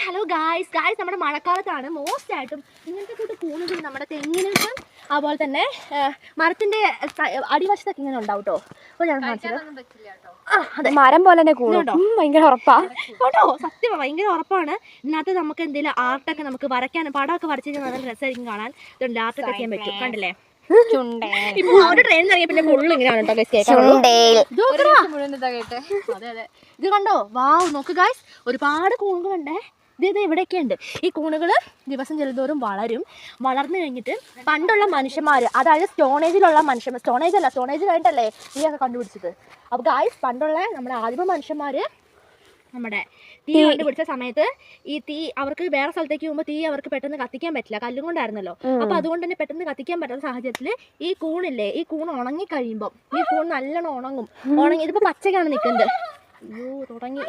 Hello guys guys നമ്മുടെ മഴക്കാലത്താണ് most ആയിട്ടും ഇങ്ങനത്തെ കൂട്ട് കൂണുകൾ നമ്മുടെ തെങ്ങിനും അതുപോലെ തന്നെ മരത്തിന്റെ അടിവശത്തൊക്കെ ഇങ്ങനെ ഉണ്ടാവും കേട്ടോ അപ്പോൾ ഞാൻ കാണിച്ചത് മരം പോലെ തന്നെ? ഉം, ഭയങ്കര ഉറപ്പാ. കേട്ടോ സത്യം ഭയങ്കര ഉറപ്പാണ്. ഇതിനകത്ത് നമുക്ക് എന്തെങ്കിലും ആർട്ടൊക്കെ നമുക്ക് വരയ്ക്കാൻ പടമൊക്കെ വരച്ചു കഴിഞ്ഞാൽ നല്ല രസമായിരിക്കും കാണാൻ. ഇതുണ്ട് ആർട്ടൊക്കെ ചെയ്യാൻ പറ്റും. കണ്ടില്ലേ? ഇപ്പൊ ഒരു ട്രെയിൻ ഇറങ്ങിയ പിന്നെ ഫുള്ള് ഇങ്ങനെയാണ് കേട്ടോ. ഇത് കണ്ടോ? വാവ് നോക്ക് ഗായ്സ് ഒരുപാട് കൂണുകളുണ്ടേ. ഇത് ഇവിടെയൊക്കെയുണ്ട്. ഈ കൂണുകൾ ദിവസം ചെല്ലുന്തോറും വളരും. വളർന്നു കഴിഞ്ഞിട്ട് പണ്ടുള്ള മനുഷ്യന്മാർ അതായത് സ്റ്റോണേജിലുള്ള മനുഷ്യന്മാർ സ്റ്റോണേജ് അല്ല സ്റ്റോണേജ് കഴിഞ്ഞിട്ടല്ലേ ഈ ഒക്കെ കണ്ടുപിടിച്ചത്? അപ്പോൾ ഗായ്സ് പണ്ടുള്ള നമ്മുടെ ആദിമ മനുഷ്യന്മാർ നമ്മുടെ തീ കണ്ടുപിടിച്ച സമയത്ത് ഈ തീ അവർക്ക് വേറെ സ്ഥലത്തേക്ക് പോകുമ്പോൾ തീ അവർക്ക് പെട്ടെന്ന് കത്തിക്കാൻ പറ്റില്ല കല്ലും കൊണ്ടായിരുന്നല്ലോ. അപ്പൊ അതുകൊണ്ട് തന്നെ പെട്ടെന്ന് കത്തിക്കാൻ പറ്റുന്ന സാഹചര്യത്തിൽ ഈ കൂണില്ലേ ഈ കൂൺ ഉണങ്ങി കഴിയുമ്പോൾ ഈ കൂൺ നല്ലോണം ഉണങ്ങും. ഉണങ്ങി ഇതിപ്പോ പച്ചക്കാണ് നിൽക്കുന്നത് അയ്യോ തുടങ്ങി.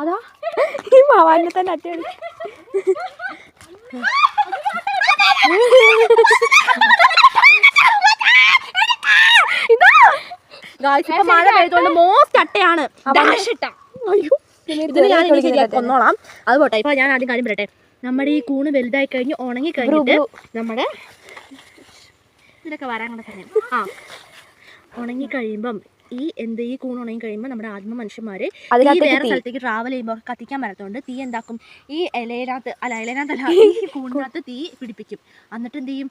അതാ. ഈ ഭവാനെ തന്നെ ഇപ്പൊ മഴ പെയ്തോണ്ട് മോസ്റ്റ് അട്ടയാണ് അയ്യോ. ഇതിന് ഞാൻ എനിക്ക് ശരിയാക്കി. കൊന്നോളാം. അത് പോട്ടെ ഇപ്പൊ ഞാൻ ആദ്യം കാര്യം പറയട്ടെ. നമ്മുടെ ഈ കൂണ് വലുതായി കഴിഞ്ഞ് ഉണങ്ങി കഴിഞ്ഞിട്ട് നമ്മുടെ ഇതിലൊക്കെ വരാൻ കൂടെ സമയം ആ. ഉണങ്ങി കഴിയുമ്പം ഈ എന്ത് ഈ കൂൺ ഉണങ്ങി കഴിയുമ്പോൾ നമ്മുടെ ആത്മ മനുഷ്യന്മാര് ഈ വേറെ സ്ഥലത്തേക്ക് ട്രാവൽ ചെയ്യുമ്പോൾ കത്തിക്കാൻ പറ്റത്തോണ്ട് തീ എന്താക്കും? ഈ ഇലയിനകത്ത് അല്ല ഇലയിനകത്തല്ല ഈ കൂണിനകത്ത് തീ പിടിപ്പിക്കും. എന്നിട്ട് എന്ത് ചെയ്യും?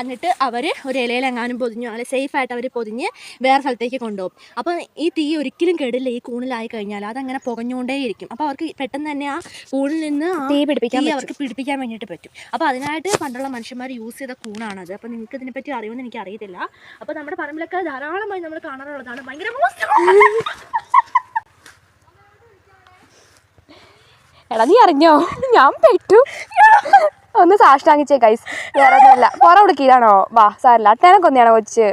എന്നിട്ട് അവർ ഒരു ഇലയിലെങ്ങാനും പൊതിഞ്ഞു അല്ലെങ്കിൽ സേഫ് ആയിട്ട് അവർ പൊതിഞ്ഞ് വേറെ സ്ഥലത്തേക്ക് കൊണ്ടുപോകും. അപ്പോൾ ഈ തീ ഒരിക്കലും കെടില്ല. ഈ കൂണിലായി കഴിഞ്ഞാൽ അതങ്ങനെ പുകഞ്ഞുകൊണ്ടേയിരിക്കും. അപ്പോൾ അവർക്ക് പെട്ടെന്ന് തന്നെ ആ കൂണിൽ നിന്ന് തീ പിടിപ്പിക്കാൻ അവർക്ക് പിടിപ്പിക്കാൻ വേണ്ടിയിട്ട് പറ്റും. അപ്പോൾ അതിനായിട്ട് പണ്ടുള്ള മനുഷ്യന്മാർ യൂസ് ചെയ്ത കൂണാണത്. അപ്പോൾ നിങ്ങൾക്ക് ഇതിനെപ്പറ്റി അറിയുമെന്ന് എനിക്ക് അറിയത്തില്ല അപ്പോൾ നമ്മുടെ പറമ്പിലൊക്കെ ധാരാളമായി നമ്മൾ കാണാറുള്ളതാണ് ഭയങ്കര മോശം. എടാ നീ അറിഞ്ഞോ? ഞാൻ പെട്ടു. ഒന്ന് സാഷ്ടാങ്ങിച്ചേ ഗൈസ് വേറെ അല്ല പുറ ഉടുക്കിയതാണോ വാ സാരല്ല. അട്ടനെ കൊന്നെയാണോ കൊച്ച്?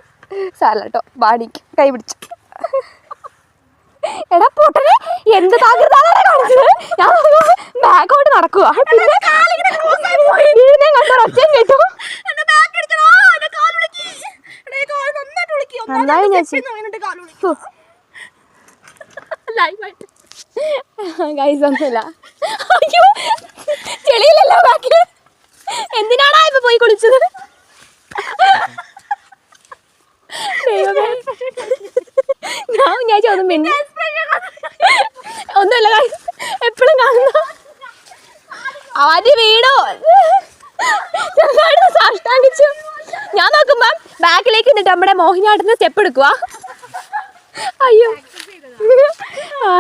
സാരല്ല കേട്ടോ ബാടിക്ക് കൈ പിടിച്ചു. എടാ പൊട്ടനെ എന്ത് താകൃതാണ് കാണിച്ചത്? ഞാൻ ബാക്കോട്ട് നടക്കുക കേട്ടു. നന്നായി ഞാൻ ആയിട്ട്. ഗൈസ് ഒന്നുമില്ല. അയ്യോ ചെളിയിലല്ലോ ബാക്കി? എന്തിനാടാ ഇപ്പൊ പോയി കുളിച്ചത്. ഞാൻ ഞാൻ ചോദ്യം പിന്നെ ഒന്നുമില്ല ഗൈസ് എപ്പോഴും കാണുന്ന അവന്റെ വീടോ സാഷ്ടാങ്കിച്ചു ഞാൻ നോക്കുമ്പോ ബാക്കിലേക്ക് നിന്നിട്ട് നമ്മുടെ മോഹിനിയാട്ടത്തിന് സ്റ്റെപ്പ് എടുക്കുക അയ്യോ. ആ.